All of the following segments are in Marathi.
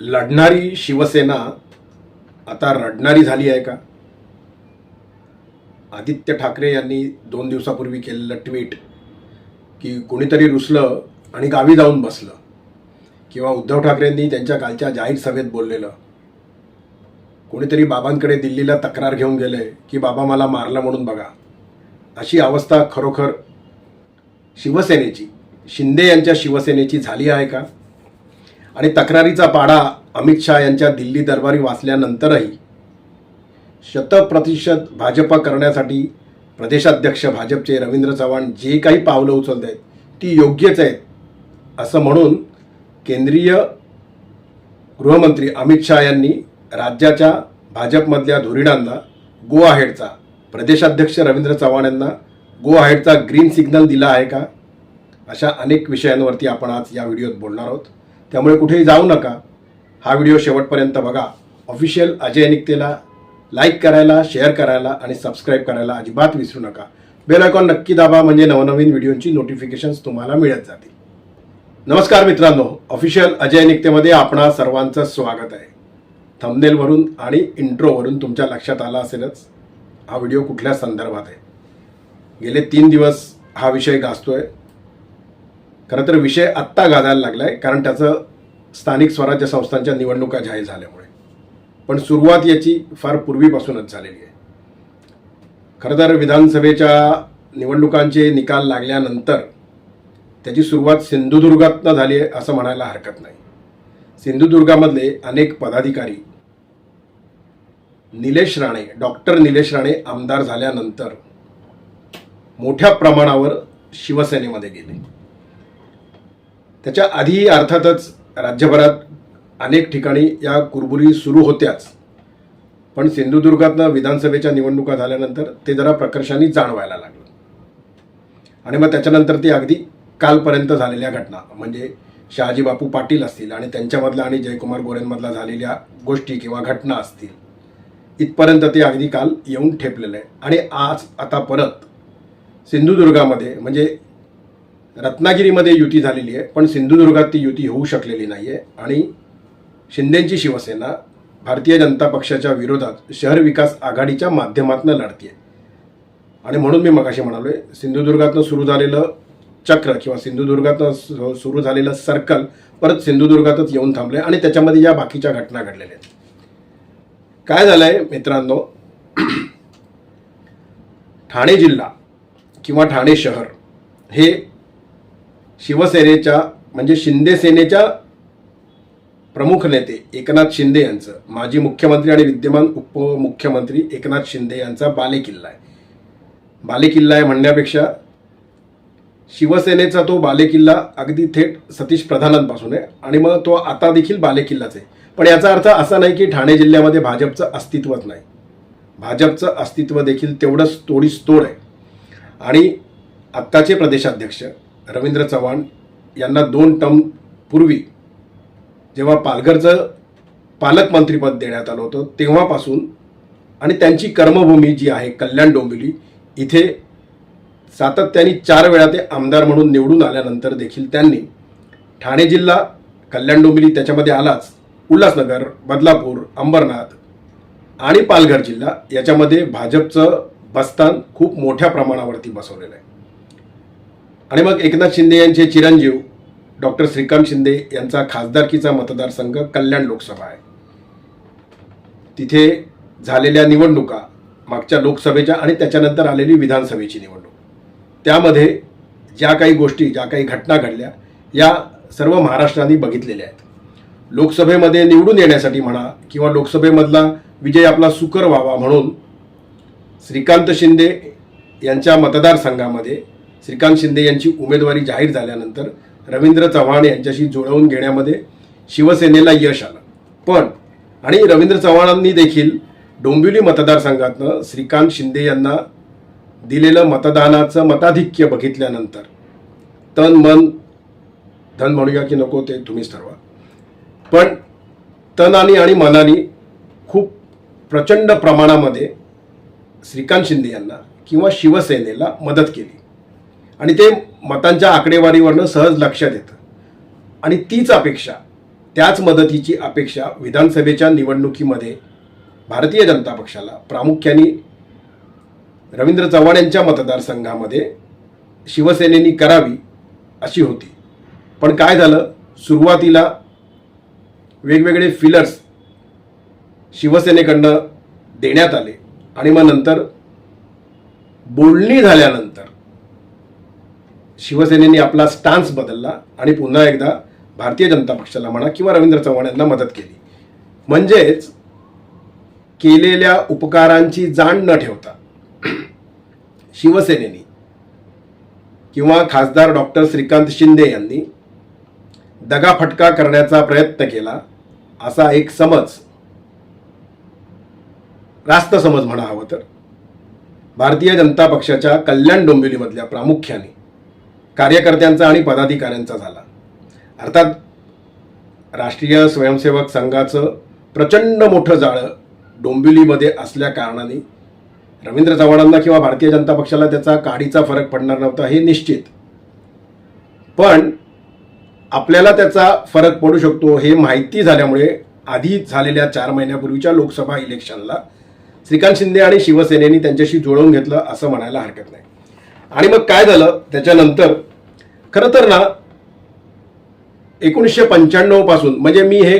लढणारी शिवसेना आता रडणारी झाली आहे का? आदित्य ठाकरे यांनी दोन दिवसापूर्वी केलेलं ट्विट की कोणीतरी रुसलं आणि गावी जाऊन बसलं किंवा उद्धव ठाकरेंनी त्यांच्या कालच्या जाहीर सभेत बोललेलं. कोणीतरी बाबांकडे दिल्लीला तक्रार घेऊन गेले की बाबा मला मारलं म्हणून बघा. अशी अवस्था खरोखर शिवसेनेची शिंदे यांच्या शिवसेनेची झाली आहे का? आणि तक्रारीचा पाडा अमित शहा यांच्या दिल्ली दरबारी वाचल्यानंतरही शतप्रतिशत भाजपा करण्यासाठी प्रदेशाध्यक्ष भाजपचे रवींद्र चव्हाण जे काही पावलं उचलत आहेत ती योग्यच आहेत असं म्हणून केंद्रीय गृहमंत्री अमित शहा यांनी राज्याच्या भाजपमधल्या धुरीणांना गो आहेडचा प्रदेशाध्यक्ष रवींद्र चव्हाण यांना गो आहेडचा ग्रीन सिग्नल दिला आहे का? अशा अनेक विषयांवरती आपण आज या व्हिडिओत बोलणार आहोत. त्यामुळे कुठेही जाऊ नका. हा व्हिडिओ शेवटपर्यंत बघा. ऑफिशियल अजय निकतेला लाईक करायला शेअर करायला आणि सबस्क्राईब करायला अजिबात विसरू नका. बेल आयकॉन नक्की दाबा म्हणजे नवनवीन व्हिडिओची नोटिफिकेशन्स तुम्हाला मिळत जातील. नमस्कार मित्रांनो. ऑफिशियल अजय निकतेमध्ये आपणा सर्वांचं स्वागत आहे. थंबनेलवरून आणि इंट्रोवरून तुमच्या लक्षात आला असेलच हा व्हिडिओ कुठल्या संदर्भात आहे? गेले तीन दिवस हा विषय गाजतोय. खरं तर विषय आत्ता गाजायला लागला आहे कारण त्याचं स्थानिक स्वराज्य संस्थांच्या निवडणुका जाहीर झाल्यामुळे. पण सुरुवात याची फार पूर्वीपासूनच झालेली आहे. खरं तर विधानसभेच्या निवडणुकांचे निकाल लागल्यानंतर त्याची सुरुवात सिंधुदुर्गातनं झाली आहे असं म्हणायला हरकत नाही. सिंधुदुर्गामधले अनेक पदाधिकारी निलेश राणे डॉक्टर निलेश राणे आमदार झाल्यानंतर मोठ्या प्रमाणावर शिवसेनेमध्ये गेले. त्याच्या आधी अर्थातच राज्यभरात अनेक ठिकाणी या कुरबुरी सुरू होत्याच. पण सिंधुदुर्गातनं विधानसभेच्या निवडणुका झाल्यानंतर ते जरा प्रकर्षाने जाणवायला लागलं. आणि मग त्याच्यानंतर ती अगदी कालपर्यंत झालेल्या घटना म्हणजे शहाजी बापू पाटील असतील आणि त्यांच्यामधल्या आणि जयकुमार गोरेंमधला झालेल्या गोष्टी किंवा घटना असतील इथपर्यंत ते अगदी काल येऊन ठेपलेलं. आहे आणि आज आता परत सिंधुदुर्गामध्ये म्हणजे रत्नागिरीमध्ये युती झालेली आहे पण सिंधुदुर्गात ती युती होऊ शकलेली नाही आहे आणि शिंदेंची शिवसेना भारतीय जनता पक्षाच्या विरोधात शहर विकास आघाडीच्या माध्यमातून आहे आणि म्हणून मी मगाशी म्हणालो आहे सिंधुदुर्गातनं सुरू झालेलं चक्र किंवा सिंधुदुर्गातनं सुरू झालेलं सर्कल परत सिंधुदुर्गातच येऊन थांबले आणि त्याच्यामध्ये या बाकीच्या घटना घडलेल्या आहेत. काय झालं आहे मित्रांनो? ठाणे जिल्हा किंवा ठाणे शहर हे शिवसेनेच्या म्हणजे शिंदे सेनेच्या प्रमुख नेते एकनाथ शिंदे यांचं. माजी मुख्यमंत्री आणि विद्यमान उपमुख्यमंत्री एकनाथ शिंदे यांचा बालेकिल्ला आहे. बालेकिल्ला आहे म्हणण्यापेक्षा शिवसेनेचा तो बालेकिल्ला अगदी थेट सतीश प्रधानांपासून आहे. आणि मग तो आता देखील बालेकिल्लाच आहे. पण याचा अर्थ असा नाही की ठाणे जिल्ह्यामध्ये भाजपचं अस्तित्वच नाही. भाजपचं अस्तित्व देखील तेवढंच तोडीस तोड आहे. आणि आत्ताचे प्रदेशाध्यक्ष रवींद्र चव्हाण यांना दोन टर्म पूर्वी जेव्हा पालघरचं पालकमंत्रीपद देण्यात आलं होतं तेव्हापासून आणि त्यांची कर्मभूमी जी आहे कल्याण डोंबिवली इथे सातत्याने चार वेळा ते आमदार म्हणून निवडून आल्यानंतर देखील त्यांनी ठाणे जिल्हा कल्याण डोंबिवली त्याच्यामध्ये आलाच उल्हासनगर बदलापूर अंबरनाथ आणि पालघर जिल्हा याच्यामध्ये भाजपचं बस्तान खूप मोठ्या प्रमाणावरती बसवलेलं आहे. आणि मग एकनाथ शिंदे यांचे चिरंजीव डॉक्टर श्रीकांत शिंदे यांचा खासदारकीचा मतदारसंघ कल्याण लोकसभा आहे. तिथे झालेल्या निवडणुका मागच्या लोकसभेच्या आणि त्याच्यानंतर आलेली विधानसभेची निवडणूक. त्यामध्ये ज्या काही गोष्टी ज्या काही घटना घडल्या या सर्व महाराष्ट्राने बघितलेल्या आहेत. लोकसभेमध्ये निवडून येण्यासाठी म्हणा किंवा लोकसभेमधला विजय आपला सुकर व्हावा म्हणून श्रीकांत शिंदे यांच्या मतदारसंघामध्ये श्रीकांत शिंदे यांची उमेदवारी जाहीर झाल्यानंतर रवींद्र चव्हाण यांच्याशी जुळवून घेण्यामध्ये शिवसेनेला यश आलं. पण आणि रवींद्र चव्हाणांनी देखील डोंबिवली मतदारसंघातनं श्रीकांत शिंदे यांना दिलेलं मतदानाचं मताधिक्य बघितल्यानंतर तन मन धन म्हणूया की नको ते तुम्हीच ठरवा. पण तनाने आणि मनाने खूप प्रचंड प्रमाणामध्ये श्रीकांत शिंदे यांना किंवा शिवसेनेला मदत केली. आणि ते मतांच्या आकडेवारीवरनं सहज लक्षात येतं आणि तीच अपेक्षा त्याच मदतीची अपेक्षा विधानसभेच्या निवडणुकीमध्ये भारतीय जनता पक्षाला प्रामुख्याने रवींद्र चव्हाण यांच्या मतदारसंघामध्ये शिवसेनेनी करावी अशी होती. पण काय झालं? सुरुवातीला वेगवेगळे फिलर्स शिवसेनेकडनं देण्यात आले आणि मग नंतर बोलणी झाल्यानंतर शिवसेनेने आपला स्टान्स बदलला आणि पुन्हा एकदा भारतीय जनता पक्षाला म्हणा किंवा रवींद्र चव्हाण यांना मदत केली. म्हणजेच केलेल्या उपकारांची जाण न ठेवता शिवसेनेने किंवा खासदार डॉक्टर श्रीकांत शिंदे यांनी दगाफटका करण्याचा प्रयत्न केला असा एक समज रास्त समज म्हणा हवं तर भारतीय जनता पक्षाच्या कल्याण डोंबिवलीमधल्या प्रामुख्याने कार्यकर्त्यांचा आणि पदाधिकाऱ्यांचा झाला. अर्थात राष्ट्रीय स्वयंसेवक संघाचं प्रचंड मोठं जाळं डोंबिवलीमध्ये असल्या कारणाने रवींद्र चव्हाणांना किंवा भारतीय जनता पक्षाला त्याचा काडीचा फरक पडणार नव्हता हे निश्चित. पण आपल्याला त्याचा फरक पडू शकतो हे माहिती झाल्यामुळे आधी झालेल्या चार महिन्यापूर्वीच्या लोकसभा इलेक्शनला श्रीकांत शिंदे आणि शिवसेनेने त्यांच्याशी जुळवून घेतलं असं म्हणायला हरकत नाही. आणि मग काय झालं? त्याच्यानंतर खरं तर ना एकोणीसशे पंच्याण्णवपासून म्हणजे मी हे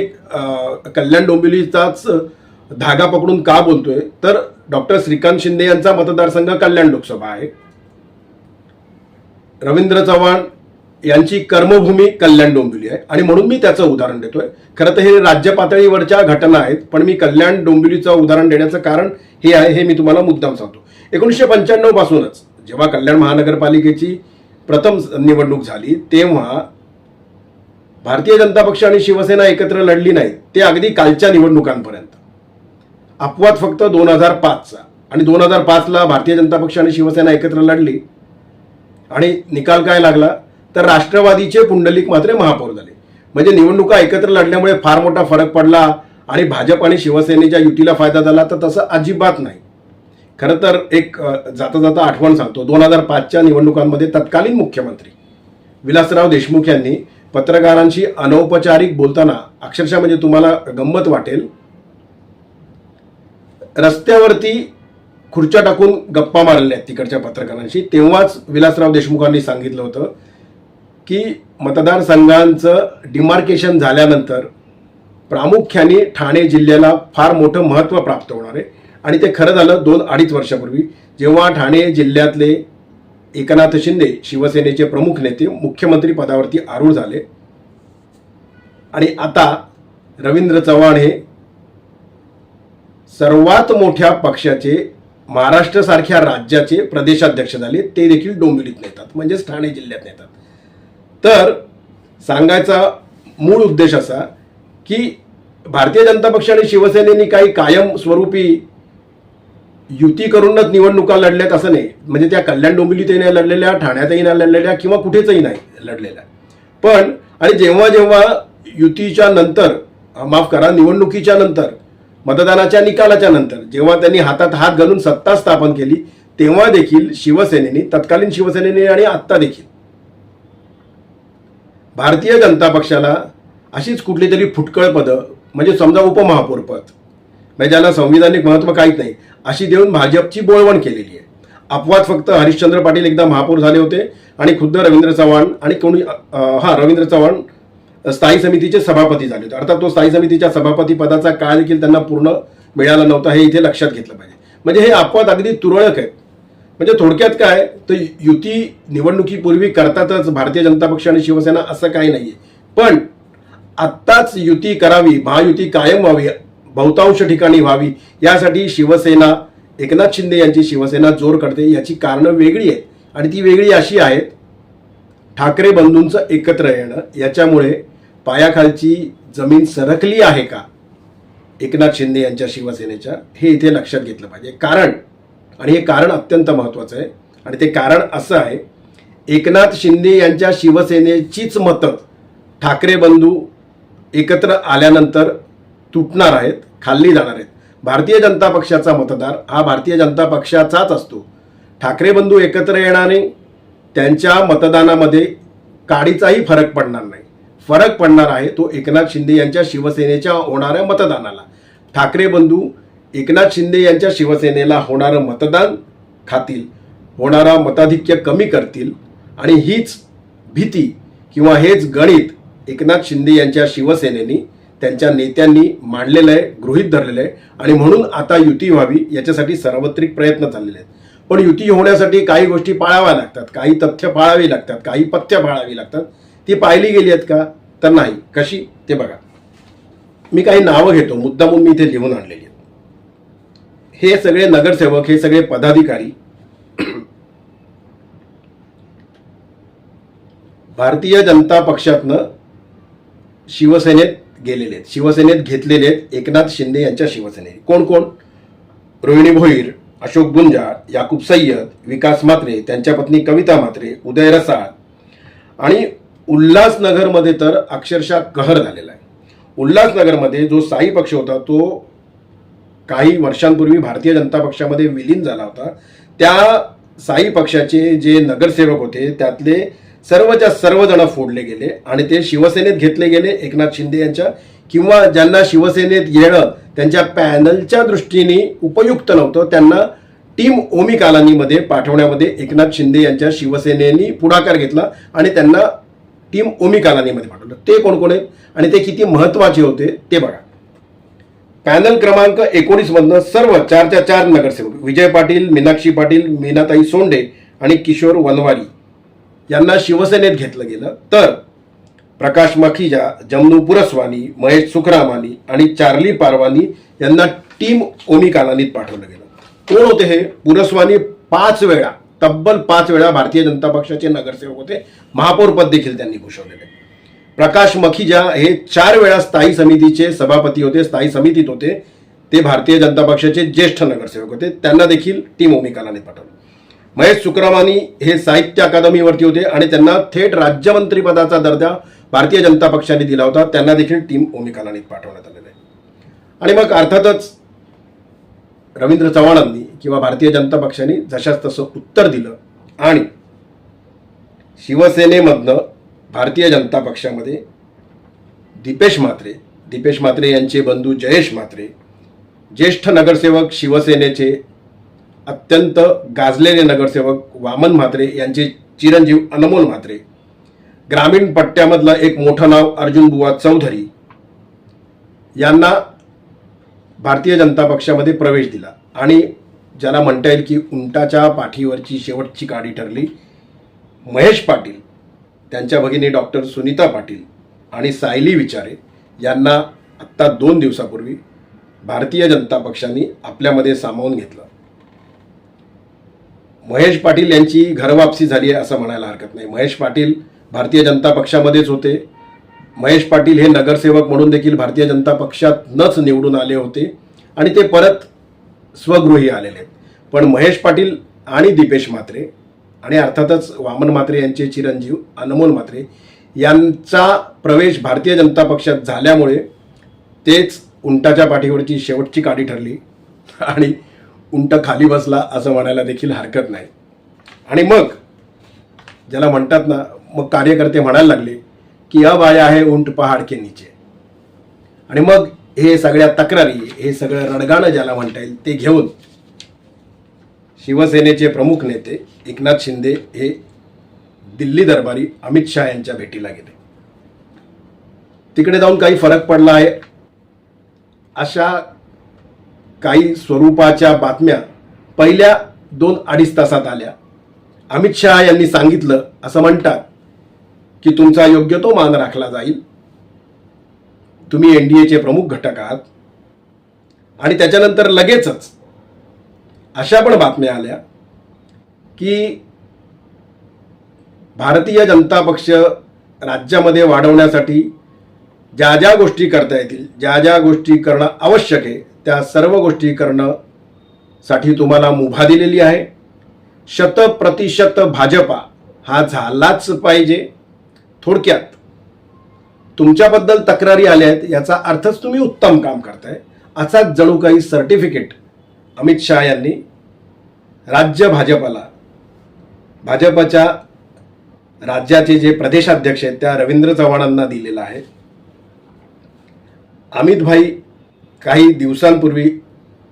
कल्याण डोंबिवलीचाच धागा पकडून का बोलतोय? तर डॉक्टर श्रीकांत शिंदे यांचा मतदारसंघ कल्याण लोकसभा आहे. रवींद्र चव्हाण यांची कर्मभूमी कल्याण डोंबिवली आहे. आणि म्हणून मी त्याचं उदाहरण देतोय. खरं तर हे राज्य पातळीवरच्या घटना आहेत पण मी कल्याण डोंबिवलीचं उदाहरण देण्याचं कारण हे आहे हे मी तुम्हाला मुद्दाम सांगतो. एकोणीसशे पंच्याण्णव पासूनच जेव्हा कल्याण महानगरपालिकेची प्रथम निवडणूक झाली तेव्हा भारतीय जनता पक्ष आणि शिवसेना एकत्र लढली नाही ते अगदी कालच्या निवडणुकांपर्यंत. अपवाद फक्त दोन हजार पाचचा आणि दोन हजार पाचला भारतीय जनता पक्ष आणि शिवसेना एकत्र लढली आणि निकाल काय लागला? तर राष्ट्रवादीचे पुंडलिक मात्र महापौर झाले. म्हणजे निवडणुका एकत्र लढल्यामुळे फार मोठा फरक पडला आणि भाजप आणि शिवसेनेच्या युतीला फायदा झाला तर तसं अजिबात नाही. खरं तर एक जाता जाता आठवण सांगतो. दोन हजार पाचच्या निवडणुकांमध्ये तत्कालीन मुख्यमंत्री विलासराव देशमुख यांनी पत्रकारांशी अनौपचारिक बोलताना अक्षरशः म्हणजे तुम्हाला गंमत वाटेल रस्त्यावरती खुर्च्या टाकून गप्पा मारल्या आहेत तिकडच्या पत्रकारांशी. तेव्हाच विलासराव देशमुखांनी सांगितलं होतं की मतदारसंघांचं डिमार्केशन झाल्यानंतर प्रामुख्याने ठाणे जिल्ह्याला फार मोठं महत्त्व प्राप्त होणार आहे. आणि ते खरं झालं दोन अडीच वर्षापूर्वी. जेव्हा ठाणे जिल्ह्यातले एकनाथ शिंदे शिवसेनेचे प्रमुख नेते मुख्यमंत्री पदावरती आरूढ झाले. आणि आता रवींद्र चव्हाण हे सर्वात मोठ्या पक्षाचे महाराष्ट्रासारख्या राज्याचे प्रदेशाध्यक्ष झाले. ते देखील डोंबिवलीत नेतात म्हणजेच ठाणे जिल्ह्यात नेतात. तर सांगायचा मूळ उद्देश असा की भारतीय जनता पक्ष आणि शिवसेनेने काही कायम स्वरूपी युती करूनच निवडणुका लढल्यात असं नाही. म्हणजे त्या कल्याण डोंबिवलीतही नाही लढलेल्या ठाण्यातही नाही लढलेल्या किंवा कुठेचही नाही लढलेल्या. पण आणि जेव्हा जेव्हा युतीच्या नंतर माफ करा निवडणुकीच्या नंतर मतदानाच्या निकालाच्या नंतर जेव्हा त्यांनी हातात हात घालून सत्ता स्थापन केली तेव्हा देखील शिवसेनेने तत्कालीन शिवसेनेने आणि आत्ता देखील भारतीय जनता पक्षाला अशीच कुठली तरी फुटकळ पदं म्हणजे समजा उपमहापौरपद म्हणजे ज्याला संविधानिक महत्त्व काहीच नाही अशी देऊन भाजपची बोळवण केलेली आहे. अपवाद फक्त हरिश्चंद्र पाटील एकदा महापौर झाले होते आणि खुद्द रवींद्र चव्हाण आणि कोणी हां हा रवींद्र चव्हाण स्थायी समितीचे सभापती झाले होते. अर्थात तो स्थायी समितीच्या सभापती पदाचा काळ देखील त्यांना पूर्ण मिळाला नव्हता हे इथे लक्षात घेतलं पाहिजे. म्हणजे हे अपवाद अगदी तुरळक आहे म्हणजे थोडक्यात काय तर युती निवडणुकीपूर्वी करतातच भारतीय जनता पक्ष आणि शिवसेना असं काही नाहीये. पण आत्ताच युती करावी महायुती कायम व्हावी बहुतांश ठिकाणी व्हावी. यासाठी शिवसेना एकनाथ शिंदे यांची शिवसेना जोर करते याची कारणं वेगळी आहेत. आणि ती वेगळी अशी आहेत ठाकरे बंधूंचं एकत्र येणं याच्यामुळे पायाखालची जमीन सरकली आहे का? एकनाथ शिंदे यांच्या शिवसेनेच्या हे इथे लक्षात घेतलं पाहिजे. कारण आणि हे कारण अत्यंत महत्त्वाचं आहे. आणि ते कारण असं आहे एकनाथ शिंदे यांच्या शिवसेनेचीच मतं ठाकरे बंधू एकत्र आल्यानंतर तुटणार आहेत खाल्ली जाणार आहेत. भारतीय जनता पक्षाचा मतदार हा भारतीय जनता पक्षाचाच असतो. ठाकरे बंधू एकत्र येणारे त्यांच्या मतदानामध्ये काडीचाही फरक पडणार नाही. फरक पडणार आहे तो एकनाथ शिंदे यांच्या शिवसेनेच्या होणाऱ्या मतदानाला. ठाकरे बंधू एकनाथ शिंदे यांच्या शिवसेनेला होणारं मतदान खातील होणारा मताधिक्य कमी करतील आणि हीच भीती किंवा हेच गणित एकनाथ शिंदे यांच्या शिवसेनेनी त्यांच्या नेत्यांनी मांडलेलं आहे गृहीत धरलेलं आहे. आणि म्हणून आता युती व्हावी याच्यासाठी सार्वत्रिक प्रयत्न चाललेले आहेत. पण युती होण्यासाठी काही गोष्टी पाळाव्या लागतात. काही तथ्य पाळावी लागतात. काही पथ्य पाळावी लागतात. ती पाळली गेली आहेत का? तर नाही. कशी? ते बघा. मी काही नावं घेतो. मुद्दामून मी इथे लिहून आणलेली आहेत. हे सगळे नगरसेवक हे सगळे पदाधिकारी भारतीय जनता पक्षातनं शिवसेनेत गेलेले आहेत. शिवसेनेत घेतलेले आहेत एकनाथ शिंदे यांच्या शिवसेनेत कोण कोण? रोहिणी भोईर अशोक गुंजाळ याकूब सय्यद विकास मात्रे त्यांच्या पत्नी कविता मात्रे उदय रसाळ आणि उल्हासनगरमध्ये तर अक्षरशः कहर झालेला आहे. उल्हासनगरमध्ये जो साई पक्ष होता तो काही वर्षांपूर्वी भारतीय जनता पक्षामध्ये विलीन झाला होता. त्या साई पक्षाचे जे नगरसेवक होते त्यातले सर्वच्या सर्वजण फोडले गेले आणि ते शिवसेनेत घेतले गेले. एकनाथ शिंदे यांच्या किंवा ज्यांना शिवसेनेत येणं त्यांच्या पॅनलच्या दृष्टीने उपयुक्त नव्हतं त्यांना टीम ओमी कालानीमध्ये पाठवण्यामध्ये एकनाथ शिंदे यांच्या शिवसेनेनी पुढाकार घेतला आणि त्यांना टीम ओमी कालानीमध्ये पाठवलं. ते कोण कोण आहेत आणि ते किती महत्त्वाचे होते ते बघा. पॅनल क्रमांक एकोणीस मधनं सर्व चारच्या चार नगरसेवक विजय पाटील मीनाक्षी पाटील मीनाताई सोंडे आणि किशोर वनवारी. यांना शिवसेनेत घेतलं गेलं. तर प्रकाश मखीजा जमनू पुरस्वानी महेश सुखरामानी आणि चार्ली पारवानी यांना टीम ओमी कालानीत पाठवलं गेलं. कोण होते हे? पुरस्वानी पाच वेळा तब्बल पाच वेळा भारतीय जनता पक्षाचे नगरसेवक होते. महापौरपद देखील त्यांनी भूषवलेले. प्रकाश मखीजा हे चार वेळा स्थायी समितीचे सभापती होते स्थायी समितीत होते. ते भारतीय जनता पक्षाचे ज्येष्ठ नगरसेवक होते. त्यांना देखील टीम ओमी कालानीत पाठवलं. महेश सुक्रामानी हे साहित्य अकादमीवरती होते आणि त्यांना थेट राज्यमंत्रीपदाचा दर्जा भारतीय जनता पक्षाने दिला होता. त्यांना देखील टीम ओमिकालानीत पाठवण्यात आलेलं आहे. आणि मग अर्थातच रवींद्र चव्हाणांनी किंवा भारतीय जनता पक्षाने जशाच तसं उत्तर दिलं आणि शिवसेनेमधनं भारतीय जनता पक्षामध्ये दीपेश म्हात्रे दीपेश म्हात्रे यांचे बंधू जयेश म्हात्रे ज्येष्ठ नगरसेवक शिवसेनेचे अत्यंत गाजलेले नगरसेवक वामन म्हात्रे यांचे चिरंजीव अनमोल म्हात्रे. ग्रामीण पट्ट्यामधलं एक मोठं नाव अर्जुन बुवा चौधरी यांना भारतीय जनता पक्षामध्ये प्रवेश दिला आणि ज्याला म्हणता येईल की उंटाच्या पाठीवरची शेवटची काडी ठरली. महेश पाटील त्यांच्या भगिनी डॉक्टर सुनीता पाटील आणि सायली विचारे यांना आत्ता दोन दिवसापूर्वी भारतीय जनता पक्षाने आपल्यामध्ये सामावून घेतलं. महेश पाटील यांची घरवापसी झाली आहे असं म्हणायला हरकत नाही. महेश पाटील भारतीय जनता पक्षामध्येच होते. महेश पाटील हे नगरसेवक म्हणून देखील भारतीय जनता पक्षातनंच निवडून आले होते आणि ते परत स्वगृही आलेले आहेत. पण महेश पाटील आणि दीपेश म्हात्रे आणि अर्थातच वामन म्हात्रे यांचे चिरंजीव अनमोल म्हात्रे यांचा प्रवेश भारतीय जनता पक्षात झाल्यामुळे तेच उंटाच्या पाठीवरची शेवटची काडी ठरली. आणि उंट खाली बसला असं म्हणायला देखील हरकत नाही. आणि मग ज्याला म्हणतात ना मग कार्यकर्ते म्हणायला लागले की अब आया उंट पहाड के नीचे. आणि मग हे सगळ्या तक्रारी हे सगळं रणगाणं ज्याला म्हणता येईल ते घेऊन शिवसेनेचे प्रमुख नेते एकनाथ शिंदे हे दिल्ली दरबारी अमित शहा यांच्या भेटीला गेले. तिकडे जाऊन काही फरक पडला आहे? अशा काही स्वरूपाच्या बातम्या पहिल्या दोन अडीच तासात आल्या. अमित शहा यांनी सांगितलं असं म्हणतात की तुमचा योग्य तो मान राखला जाईल. तुम्ही एनडीएचे प्रमुख घटक आहात. आणि त्याच्यानंतर लगेचच अशा पण बातम्या आल्या की भारतीय जनता पक्ष राज्यामध्ये वाढवण्यासाठी ज्या ज्या गोष्टी करता येतील ज्या ज्या गोष्टी करणं आवश्यक आहे त्या सर्व गोष्टी करणं साठी तुम्हाला मुभा दिलेली आहे. शत प्रतिशत भाजपा हा झालाच पाहिजे. थोडक्यात तुमच्याबद्दल तक्रारी आल्या आहेत याचा अर्थच तुम्ही उत्तम काम करताय. असाच जणू काही सर्टिफिकेट अमित शहा यांनी राज्य भाजपाला भाजपच्या राज्याचे जे प्रदेशाध्यक्ष आहेत त्या रवींद्र चव्हाणांना दिलेला आहे. अमित भाई काही दिवसांपूर्वी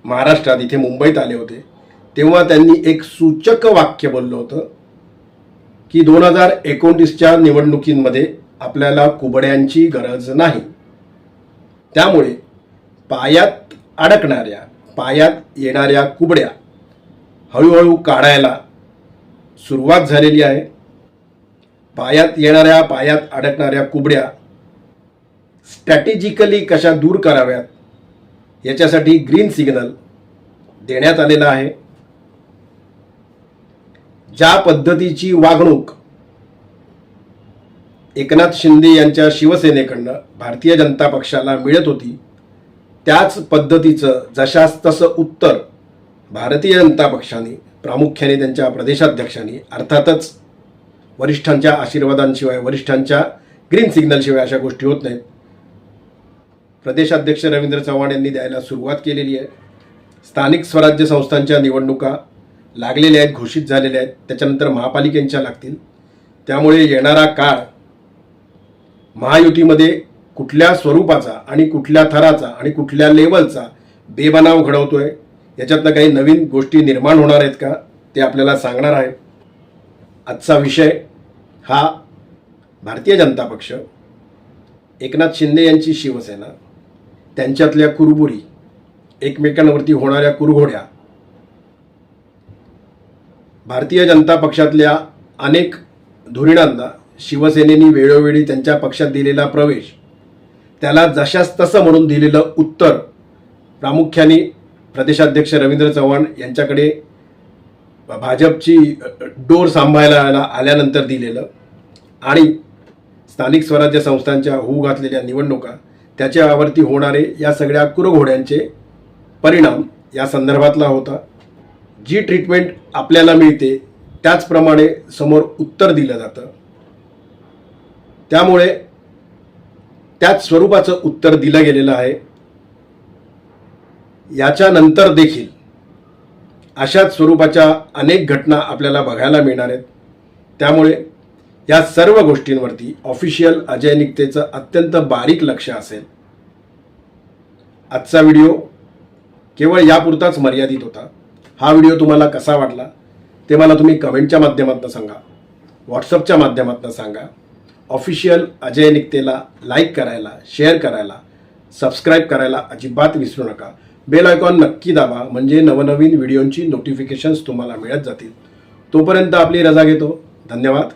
महाराष्ट्रात इथे मुंबईत आले होते तेव्हा त्यांनी एक सूचक वाक्य बोललं होतं की दोन हजार एकोणतीसच्या निवडणुकींमध्ये आपल्याला कुबड्यांची गरज नाही. त्यामुळे पायात अडकणाऱ्या पायात येणाऱ्या कुबड्या हळूहळू काढायला सुरुवात झालेली आहे. पायात येणाऱ्या पायात अडकणाऱ्या कुबड्या स्ट्रॅटेजिकली कशा दूर कराव्यात याच्यासाठी ग्रीन सिग्नल देण्यात आलेला आहे. ज्या पद्धतीची वागणूक एकनाथ शिंदे यांच्या शिवसेनेकडनं भारतीय जनता पक्षाला मिळत होती त्याच पद्धतीचं जशास तसं उत्तर भारतीय जनता पक्षाने प्रामुख्याने त्यांच्या प्रदेशाध्यक्षांनी अर्थातच वरिष्ठांच्या आशीर्वादांशिवाय वरिष्ठांच्या ग्रीन सिग्नलशिवाय अशा गोष्टी होत नाहीत. प्रदेशाध्यक्ष रवींद्र चव्हाण यांनी द्यायला सुरुवात केलेली आहे. स्थानिक स्वराज्य संस्थांच्या निवडणुका लागलेल्या आहेत घोषित झालेल्या आहेत. त्याच्यानंतर महापालिकेंच्या लागतील. त्यामुळे येणारा काळ महायुतीमध्ये कुठल्या स्वरूपाचा आणि कुठल्या थराचा आणि कुठल्या लेवलचा बेबनाव घडवतो आहे याच्यातनं काही नवीन गोष्टी निर्माण होणार आहेत का ते आपल्याला सांगणार आहे. आजचा विषय हा भारतीय जनता पक्ष एकनाथ शिंदे यांची शिवसेना त्यांच्यातल्या कुरबुरी एकमेकांवरती होणाऱ्या कुरघोड्या भारतीय जनता पक्षातल्या अनेक धुरीणांना शिवसेनेनी वेळोवेळी त्यांच्या पक्षात दिलेला प्रवेश त्याला जशास तसं म्हणून दिलेलं उत्तर प्रामुख्याने प्रदेशाध्यक्ष रवींद्र चव्हाण यांच्याकडे भाजपची डोर सांभाळायला आल्यानंतर दिलेलं आणि स्थानिक स्वराज्य संस्थांच्या होऊ घातलेल्या निवडणुका त्याच्यावरती होणारे या सगळ्या कुरघोड्यांचे परिणाम या संदर्भातला होता. जी ट्रीटमेंट आपल्याला मिळते त्याचप्रमाणे समोर उत्तर दिलं जातं. त्यामुळे त्याच स्वरूपाचं उत्तर दिलं गेलेलं आहे. याच्यानंतर देखील अशाच स्वरूपाच्या अनेक घटना आपल्याला बघायला मिळणार आहेत. त्यामुळे या सर्व गोष्टींवरती ऑफिशियल अजय निकतेचं अत्यंत बारीक लक्ष असेल. आजचा व्हिडिओ केवळ यापुरताच मर्यादित होता. हा व्हिडिओ तुम्हाला कसा वाटला ते मला तुम्ही कमेंटच्या माध्यमातून सांगा. व्हॉट्सअपच्या माध्यमातून सांगा. ऑफिशियल अजय निकतेला लाईक करायला शेअर करायला सबस्क्राईब करायला अजिबात विसरू नका. बेल आयकॉन नक्की दाबा म्हणजे नवनवीन व्हिडिओंची नोटिफिकेशन्स तुम्हाला मिळत जातील. तोपर्यंत आपली रजा घेतो. धन्यवाद.